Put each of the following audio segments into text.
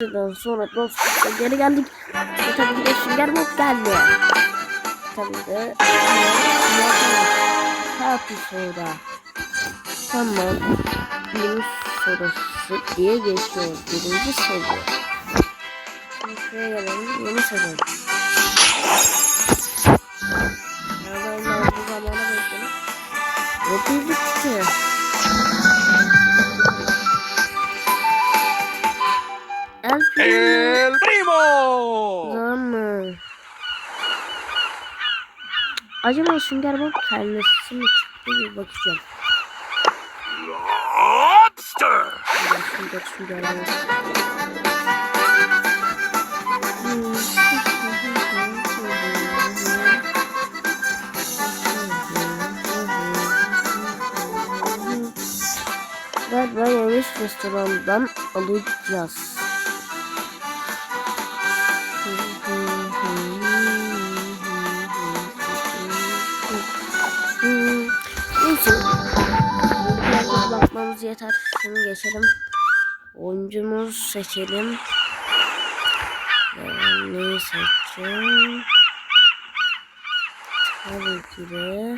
Sonra dostlukla geri geldik. Ve tabii ki de Sünger Bob geldi. Tabii de Happy Soda. Tamam. Birinci sorusu diye geçiyor. Birinci soru. Şimdi şuraya gelelim. Yeni soru. Yalanlar bu zamana bekledim. Ve birlikte. El ¡El primo! Tamam. Acaba Sünger Bob kendisi mi çıktı bir bakacağım. Lobster! Ben Sünger Sünger Bob. Galiba yanlış restorandan alacağız. Yeter. Şimdi geçelim. Oyuncumuz seçelim. Ee, neyi seçeceğim? Tabii ki de.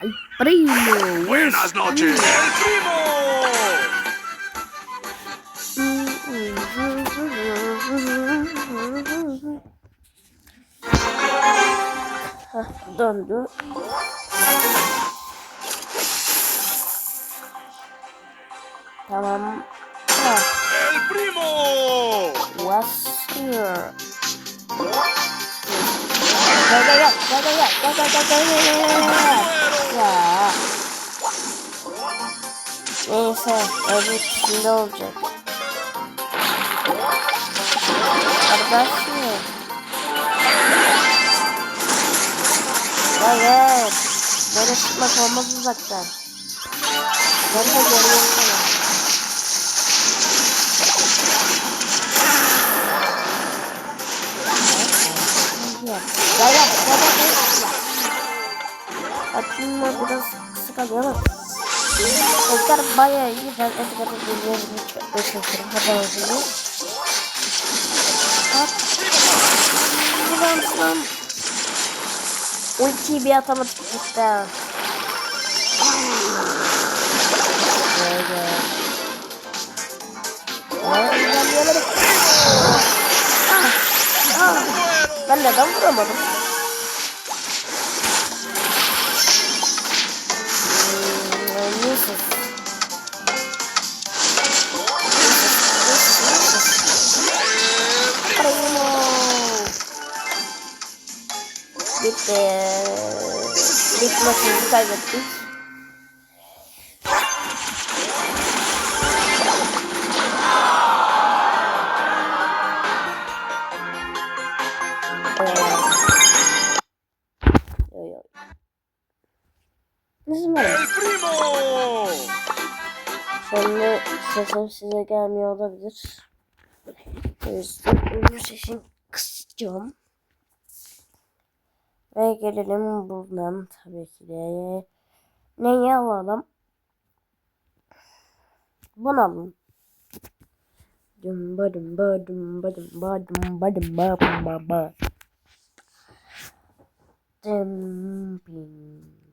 El Primo. Buenas noches. ¡El primo! Heh, döndü. Tamam. Ah, ¡El primo! what's here? Gel gel gel gel gel gel gel gel gel gel gel gel. Ya. Neyse öbür şimdi olacak. Kardeşim. Evet. Böyle çıkmak olmaz uzaktan. Ben de görüyorum Gel gel gel gel mı biraz kısık alıyor ama. Edgar bayağı iyi. Ben Edgar'ı biliyorum. Çok şaşırım. Hadi bakalım. At. Buradan şuradan. Ultiyi bir atamadık gitti. Gel gel. Aa, ilerleyemedik. Ben neden vuramadım? Yusuf. Bitti. Bitmesini. Şimdi sesim size gelmiyor olabilir. O yüzden bu sesini kısacağım. Ve gelelim buradan tabii ki de. Neyi alalım? Bunu alalım. Dümba dümba dümba dümba dümba dümba dümba dümba. Dumping.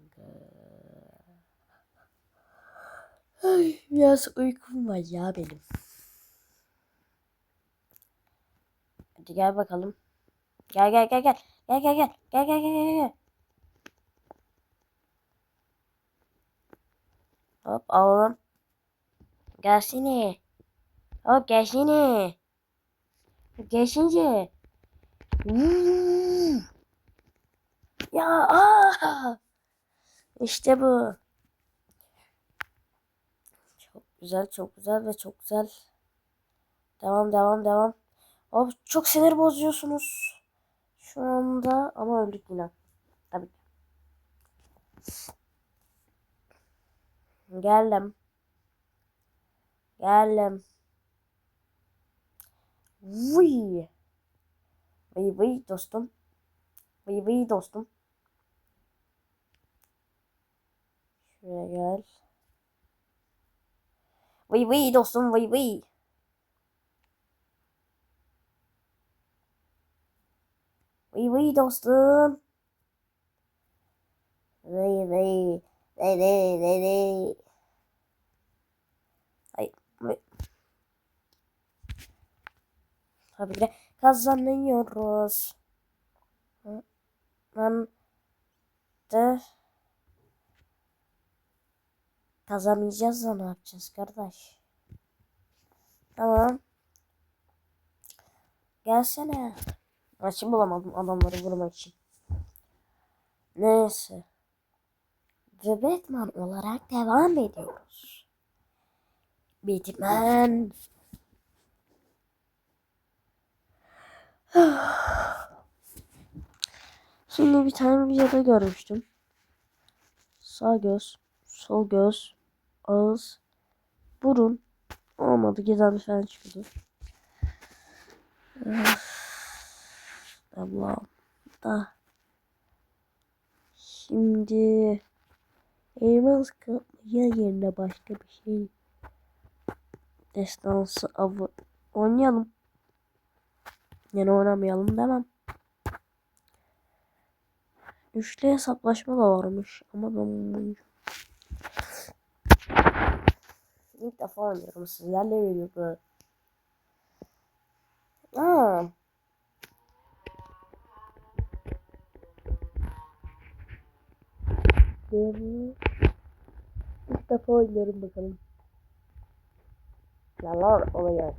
Ay, biraz uykum var ya benim. Hadi gel bakalım. Gel gel gel gel. Gel gel gel. Gel gel gel gel gel. Hop alalım. Gelsene. Hop gelsene. Gelsince. Hmm. Ya aa. İşte bu. Çok güzel, çok güzel ve çok güzel. Devam, devam, devam. Hop çok sinir bozuyorsunuz. Şu anda ama öldük yine. Tabii. Geldim. Geldim. Vıy. Vıy vıy dostum. Vıy vıy dostum. Şuraya gel. Vıy vıy dostum vıy vıy. Vıy vıy dostum. Vıy vıy. Vıy vıy vıy vıy. Ay. Vıy. Tabii de kazanıyoruz. Ben de kazanmayacağız da ne yapacağız kardeş? Tamam. Gelsene. Açı bulamadım adamları vurmak için. Neyse. The Batman olarak devam ediyoruz. Batman. Şimdi bir tane videoda görmüştüm. Sağ göz, sol göz, ağız, burun. Olmadı gizemli falan çıkıyordu. Allah'ım da. Şimdi elmas kapmaya yerine başka bir şey. Destansı avı oynayalım. Yani oynamayalım demem. Üçlü hesaplaşma da varmış ama ben bunu ilk defa oynuyorum sizlerle birlikte. Doğru. İlk defa oynuyorum bakalım. Neler oluyor?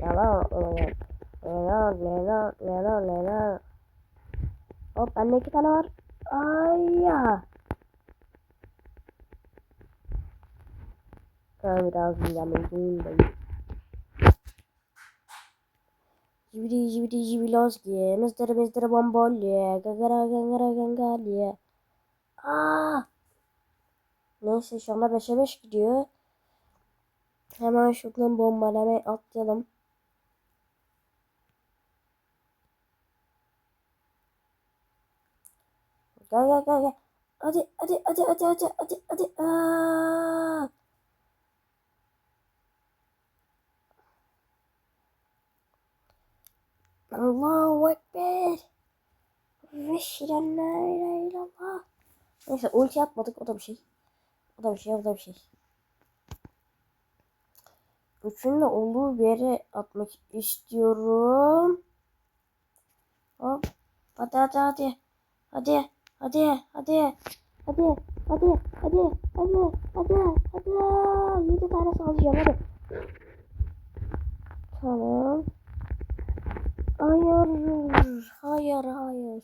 Neler oluyor? Neler neler neler neler. Hop bende iki tane var. Ay ya. Ben biraz dinlenmeliyim ben. Jibidi jibidi jibilozgi. Mr. Mr. Bombolye. Gagara gagara gangalye. Aa. Neyse şu anda 5'e 5 gidiyor. Hemen şuradan bombalamaya atlayalım. Gel gel gel gel. Hadi hadi hadi hadi hadi hadi hadi. Aa. Allahu Ekber. Veşiren la ilahe illallah. Neyse ulti yapmadık o da bir şey. O da bir şey o da bir şey. Üçünü de olduğu bir yere atmak istiyorum. Hop. Hadi hadi hadi. Hadi hadi hadi. Hadi hadi hadi hadi hadi hadi. 7 tane alacağım hadi. Tamam. Hayır. Hayır hayır.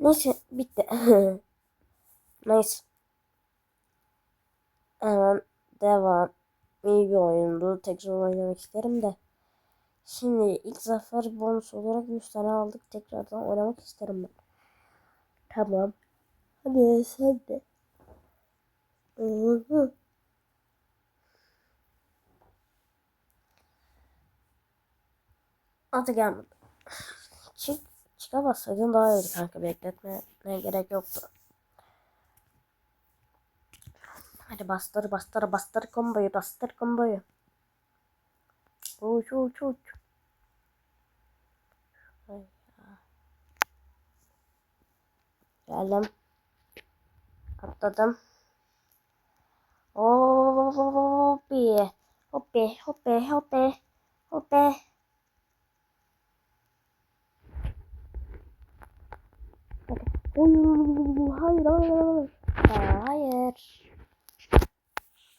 Neyse bitti. Neyse. Hemen devam. İyi bir oyundu. Tekrar oynamak isterim de. Şimdi ilk zafer bonus olarak 100 tane aldık. Tekrardan oynamak isterim ben. Tamam. Hadi sen de. Hadi gelmedi. Çık, çıkamazsaydın daha iyiydi kanka. Bekletmeye gerek yoktu. Hadi bastır bastır bastır komboyu bastır komboyu. Uç uç uç. Geldim. Atladım. Hoppi. Hoppi hoppi hoppi. Hoppi. Oy, hayır hayır hayır. Hayır.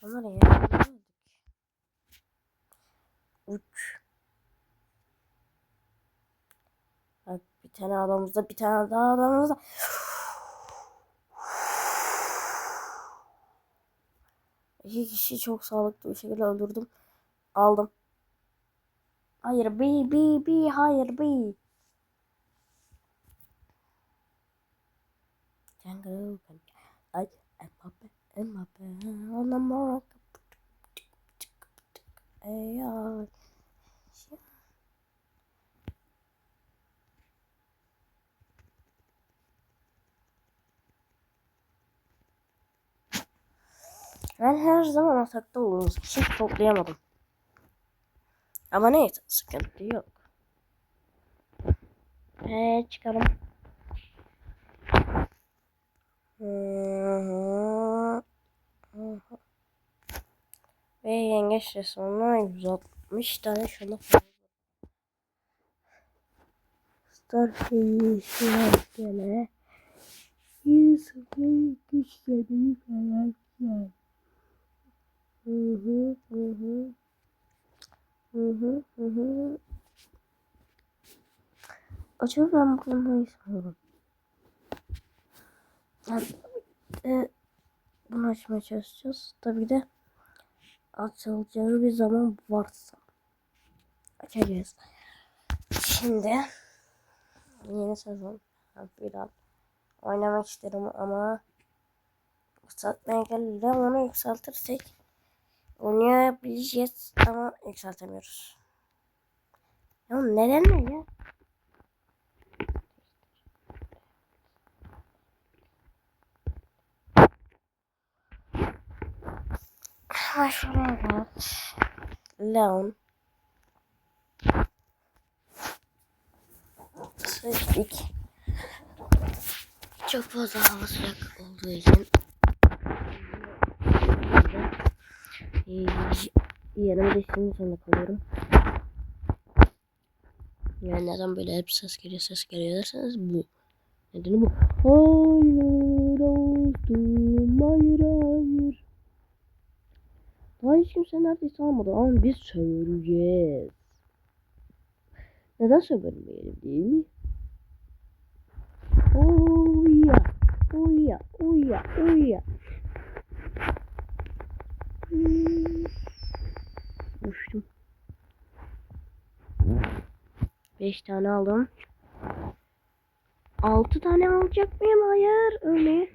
Onlar ya. Uç. Bak bir tane adamımızda bir tane daha adamımızda. İki kişi çok sağlıklı bir şekilde öldürdüm. Aldım. Hayır B B B hayır B. Aç Mbappe Mbappe Ona mora Ben her zaman atakta olduğunuz için toplayamadım. Ama neyse sıkıntı yok. Eee çıkalım. Ve yengeç resmine 160 tane şunu Starfish gene 100 güçleri yani. Hı hı hı hı. Hı hı hı hı. Acaba ben bunu ne istiyorum? Yani, e, bunu açmaya çalışacağız. Tabii de açılacağı bir zaman varsa açacağız. Şimdi yeni sezon biraz oynamak isterim ama yükseltmeye geldi onu yükseltirsek oynayabileceğiz ama yükseltemiyoruz. Ya neden ne bak. Leon. Seçtik. Çok fazla hava sıcak olduğu için yanımda işin sonunda kalıyorum. Yani neden böyle hep ses geliyor ses geliyor derseniz bu. Nedeni bu. Hayır dostum hayır hayır. Hiç kimse neredeyse almadı ama biz söyleyeceğiz. Neden söylemeyelim değil mi? Oh yeah, oh yeah. Hmm. Uçtum. Beş tane aldım. Altı tane alacak mıyım? Hayır. Öyle.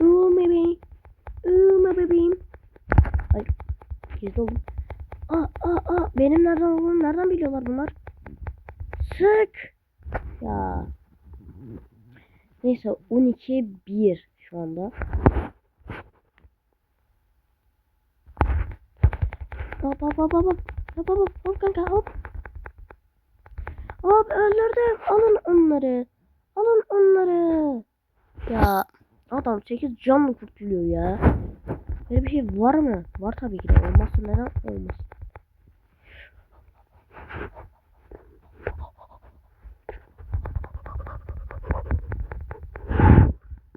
Uuu bebeğim. Uuu bebeğim. Gizli oldum. Aa, aa, aa. Benim nereden olduğumu nereden biliyorlar bunlar? Sık. Ya. Neyse 12 1 şu anda. Hop hop hop hop. Hop hop hop hop kanka hop. Hop öldürdüm. Alın onları. Alın onları. Ya adam 8 canlı kurtuluyor ya. Böyle bir şey var mı? Var tabii ki de. Olmazsa neden olmaz?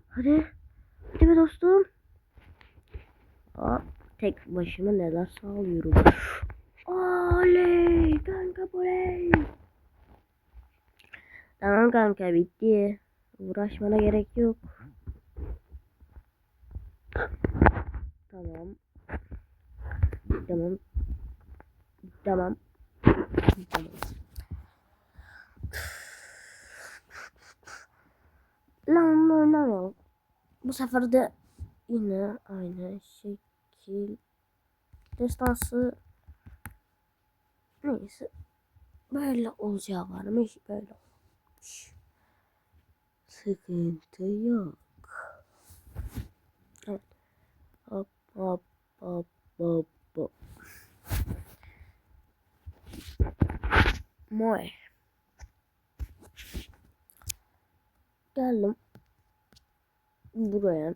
Hadi. Hadi be dostum. Aa, tek başıma neler sağlıyorum. Oley kanka oley. Tamam kanka bitti. Uğraşmana gerek yok. Tamam. Tamam. Tamam. Tamam. Lan oynamıyorum. Bu sefer de yine aynı şekil destansı neyse böyle olacağı varmış böyle olmuş. Sıkıntı yok. Evet. Hop hop hop hop hop. Moy. Geldim. Buraya.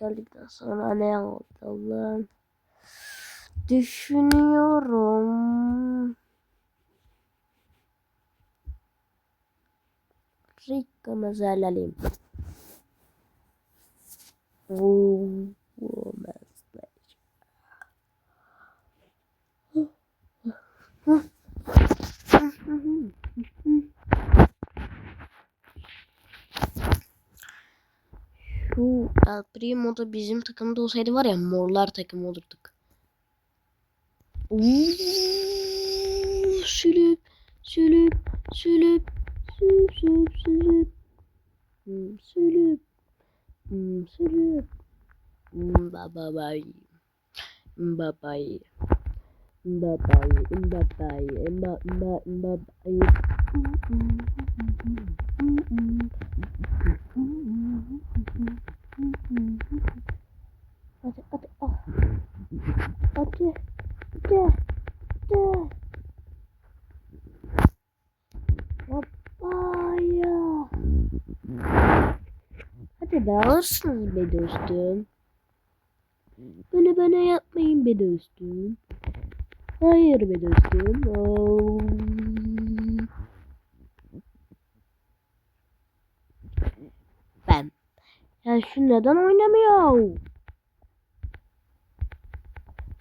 Geldikten sonra ne yapalım? Düşünüyorum. Ricco Mazzalalem. Şu El Primo da bizim takımda olsaydı var ya morlar takımı olurduk. Uuu, sülüp sülüp sülüp sülüp sülüp sülüp. Hmm, sülüp Hmm, sülüp. Hmm, baba bay baba bay Mbappé, Mbappé, Mbappé, Mbappé. Hadi, hadi, ah. Hadi, de, de. Hoppaya. Hadi be, alırsınız be dostum. Bana bana yapmayın be dostum. Hayır be dostum. Ben. Ya şu neden oynamıyor?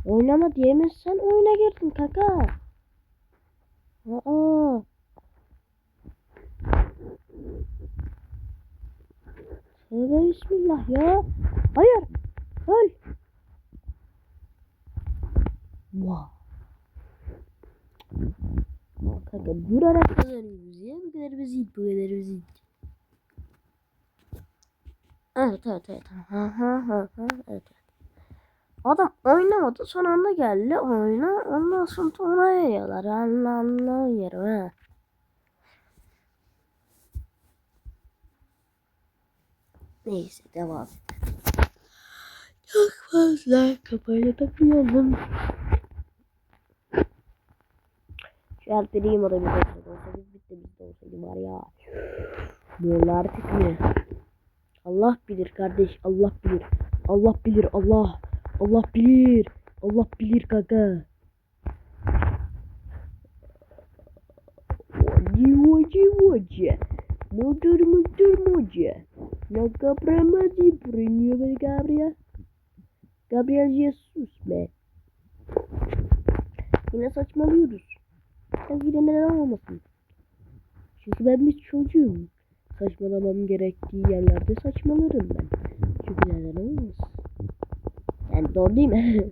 Oynama diyemezsen oyuna girdin kaka. Aa. Tövbe bismillah ya. Hayır. Öl. Vah. Kanka durarak kazanıyoruz ya. Bu kadar basit. Bu kadar basit. Evet evet evet. Ha ha ha ha. Evet. Adam oynamadı. Son anda geldi oyuna. Ondan sonra ona yayıyorlar. Allah Allah yerim ha. Neyse devam. Çok fazla kafayla takmayalım. Şu erteleyeyim o da bir olsaydı. Olsaydı bitti bizde olsaydı var ya. Böyle artık ne? Allah bilir kardeş. Allah bilir. Allah bilir. Allah. Allah bilir. Allah bilir kaka. Води, води, води. Мудр, мудр, мудр. Na Gabriel Bruno Gabriel. Gabriel Jesus be. Yine saçmalıyoruz. Yine neden olmasın? Çünkü ben bir çocuğum. Saçmalamam gerektiği yerlerde saçmalarım ben. Çünkü neden olmasın? Yani doğru değil mi?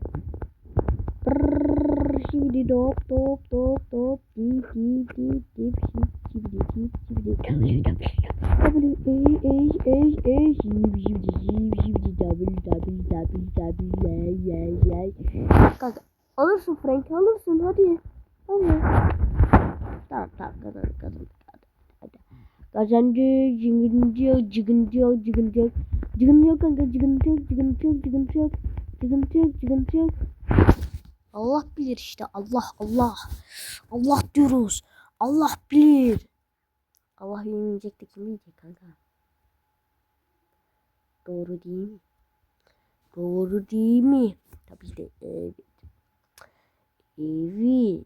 Şimdi dop dop dop dop dip dip dip dip şip şibidi dip şibidi W W A A A Kanka alırsın Frank alırsın hadi Tamam tamam kazan kazan hadi hadi Kazandı cıgıncı cıgıncı cıgıncı Cıgıncı kanka cıgıncı cıgıncı cıgıncı Cıgıncı cıgıncı Allah bilir işte Allah Allah. Allah diyoruz. Allah bilir. Allah yemeyecek de kim yiyecek kanka? Doğru değil mi? Doğru değil mi? Tabii de evet. Evet.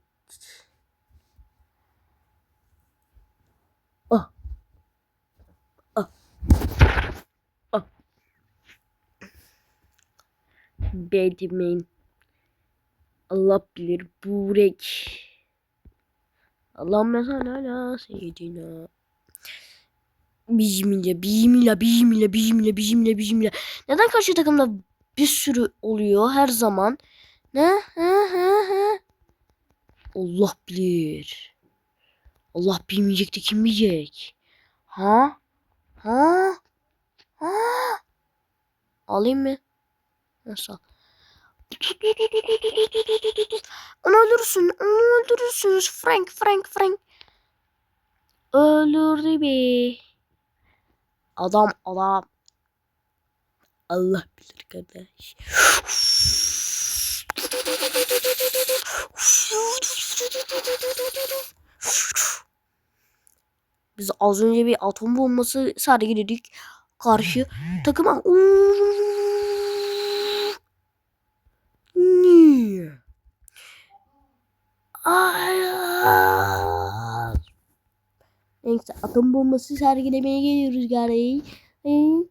Batman. Allah bilir burek. Allah mesela la seyyidina. Bismillah, bismillah, bismillah, bismillah, bismillah, bismillah. Neden karşı takımda bir sürü oluyor her zaman? Ne? Ha, ha, ha. Allah bilir. Allah bilmeyecek de kim bilecek? Ha? Ha? Ha? Alayım mı? Nasıl? Onu öldürürsün. Onu öldürürsünüz. Frank, Frank, Frank. Öldürdü be. Adam, adam. Allah bilir kardeş. Biz az önce bir atom bombası sergiledik. Karşı takıma. Niye? Hayır. Neyse atom bombası sergilemeye geliyoruz gari. Hayır.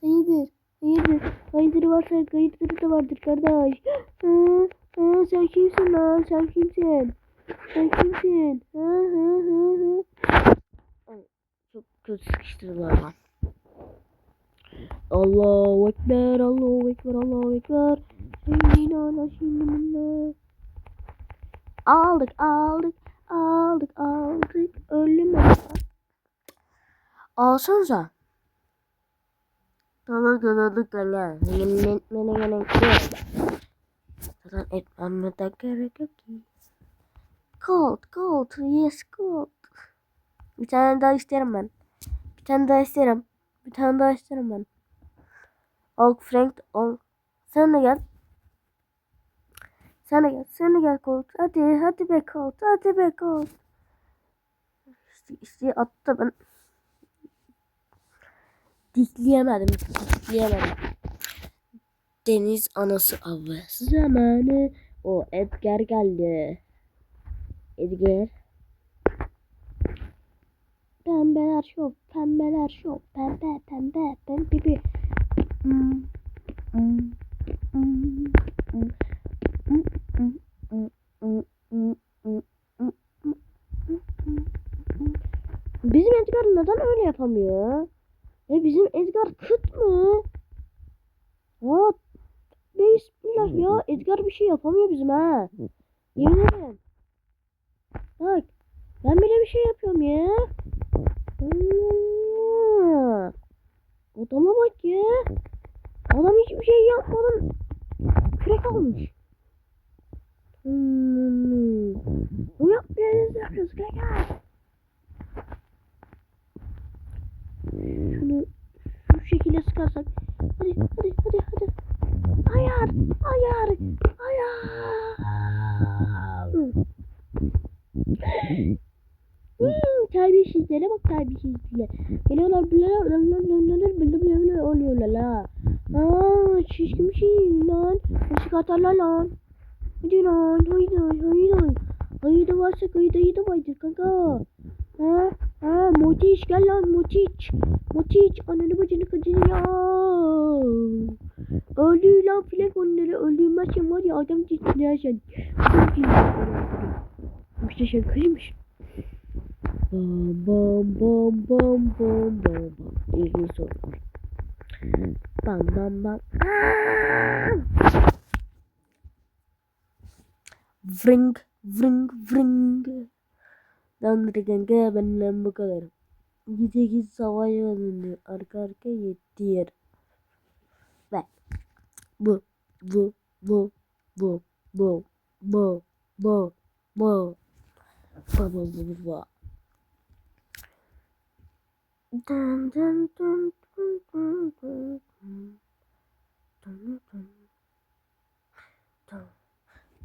Hayırdır? Hayırdır? Hayırdır varsa hayırdır da vardır kardeş. Hı, hı, sen kimsin lan? Sen kimsin? Sen kimsin? Hı, hı, hı, hı. Çok kötü sıkıştırdılar lan. Allahu Ekber, Allahu Ekber, Allahu Ekber. Şimdi ana şimdi minna. Aldık, aldık, aldık, aldık. Ölüm Alsanıza. Tamam kazandık lan. Yemin etmene gerek yok. Zaten etmeme de gerek yok ki. Cold, cold, yes cold. Bir tane daha isterim ben. Bir tane daha isterim. Bir tane daha isterim ben. Al Frank, al. Sen de gel. Sen de gel, sen de gel Colt. Hadi, hadi be Colt, hadi be Colt. İşte, işte attı ben. Dikleyemedim. Dikleyemedim. Deniz anası avı zamanı. O Edgar geldi. Edgar. Pembeler şov, pembeler şov, pembe, pembe, pembe, pipi. Hmm, hmm, hmm, hmm, hmm, Bizim Edgar neden öyle yapamıyor? E bizim Edgar kıt mı? Aa, Bismillah ya Edgar bir şey yapamıyor bizim ha. Yemin ederim. Bak ben bile bir şey yapıyorum ya. Hmm. Adama bak ya. Adam hiçbir şey yapmadan kürek almış. Hmm. Bu yapmıyoruz yapıyoruz kanka. Şunu şu şekilde sıkarsak. Hadi hadi hadi hadi. Ayar ayar ayar. Hmm, terbiyesizlere bak terbiyesizlere. Geliyorlar böyle oluyorlar la. Aa şişkin bir şey lan. Işık atarlar lan. Hadi lan haydi haydi. Haydi varsa haydi haydi vardır kanka. Ha ha motiç gel lan motiç. Motiç ananı bacını kacını ya. Öldü lan filek onları öldürmezsen var ya adam ciddilersen. Çok iyi. İşte kıymış. Bam bam bam bam bam bam bam. İlginç soru. Bam bam bam. Aa! Vring vring vring. Dandır kanka benden bu kadar. Gide git savaş alanında arka arka yetti yer. Ve bu bu bu bu bu bu bu bu bu bu bu bu dun dun dun dun dun dun. Dun dun. Dun.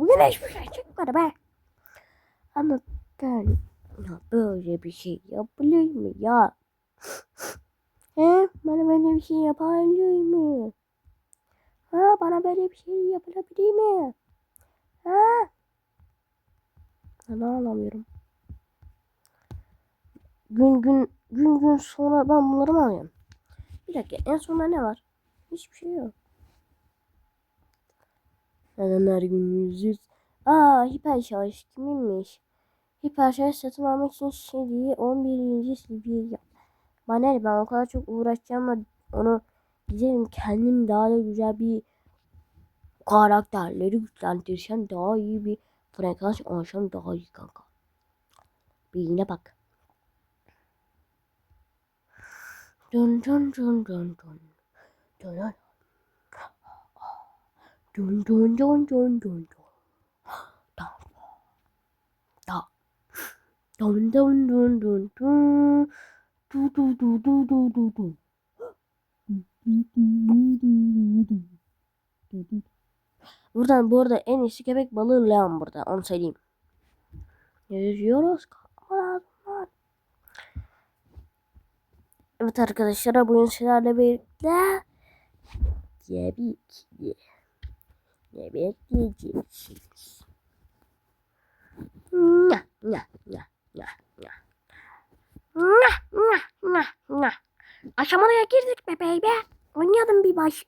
Bugün hiçbir şey çıkmadı be. Ama ben ya böyle bir şey yapılır mı ya? He? Bana böyle bir şey yapılır mı? Ha bana böyle bir şey yapılabilir mi? Ha? Ben ağlamıyorum. Gün gün gün gün sonra ben bunları mı alıyorum? Bir dakika en sonunda ne var? Hiçbir şey yok. Neden her gün yüz? Aa hiper şarj kiminmiş? Hiper şarj satın almak için seriyi 11. seviye yap. Bana ben o kadar çok uğraşacağım ama onu gidelim kendim daha da güzel bir karakterleri güçlendirsem daha iyi bir frekans alsam daha iyi kanka. Birine bak. Dun dun dun dun dun. Dun dun. Dun dun dun dun dun dun. Da. Da. Dun dun dun dun dun. Du du du du du du du. Buradan bu arada en iyisi köpek balığı Leon burada. Onu söyleyeyim. Yüzüyoruz. Evet arkadaşlar bugün sizlerle birlikte yemek ye. Yemek yiyeceğiz. Nya nya nya nya nya. Nya nya nya nya. Aşamaya girdik be baby. Oynayalım bir baş.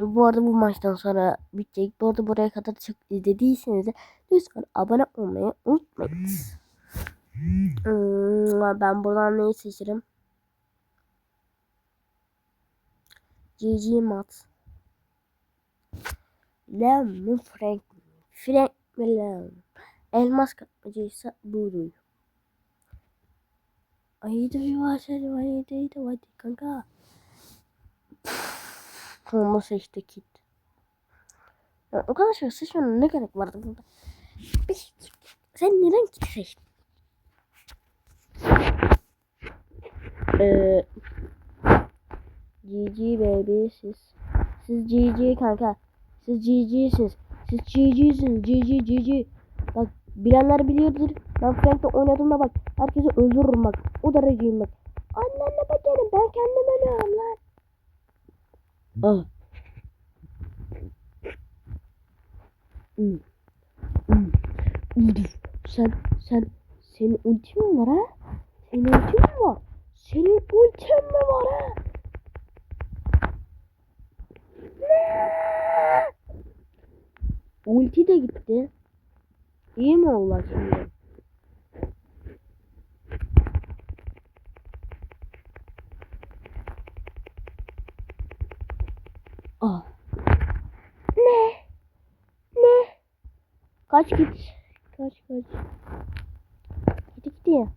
Bu arada bu maçtan sonra bitecek. Bu arada buraya kadar çok izlediyseniz de lütfen abone olmayı unutmayın. Hmm, ben buradan neyi seçerim? GG Mat. Leon mu Frank mi? Frank mi Leon? Elmas kapmacıysa budur. Haydi bir. Haydi haydi haydi kanka. Olma seçti kit. Ya, o kadar şey seçmenin ne gerek vardı burada? Bir- Sen neden kit seçtin? Eee GG baby siz. Siz GG kanka. Siz GG'siniz. Siz GG'siniz. GG GG. Bak bilenler biliyordur. Ben Frank'te oynadığımda bak herkesi öldürürüm bak. O dereceyim bak. Annenle bacanım ben kendim ölüyorum lan. Ah. Hmm. Hmm. Sen sen senin ultin mi var ha? Senin ultin mi var? Senin ultin mi var ha? Ne? Ulti de gitti. İyi mi oldu şimdi? Ah. Ne? Ne? Kaç git. Kaç kaç. Gitti gitti.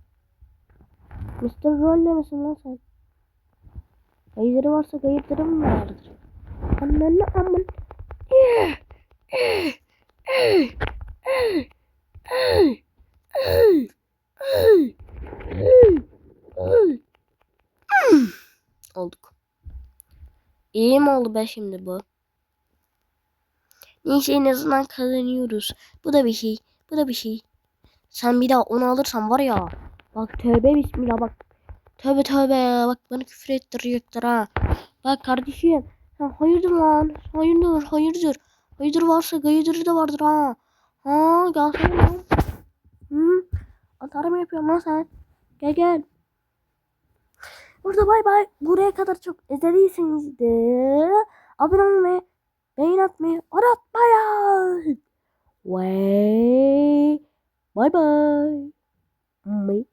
Mr. Rolle misin lan sen? Gayırı varsa gayırları mı vardır? Ananı aman. Olduk. İyi mi oldu be şimdi bu? Neyse en azından kazanıyoruz. Bu da bir şey. Bu da bir şey. Sen bir daha onu alırsan var ya. Bak tövbe bismillah bak. Tövbe tövbe bak bana küfür ettirecekler ha. Bak kardeşim. Ya hayırdır lan? Hayırdır hayırdır. Hayırdır varsa gayırdır da vardır ha. Ha gelsene lan. Hı? Atarım yapıyorum lan sen. Gel gel. Burada bay bay. Buraya kadar çok izlediyseniz de abone olmayı, beğen atmayı unutmayın. Ve bay bay. Bye.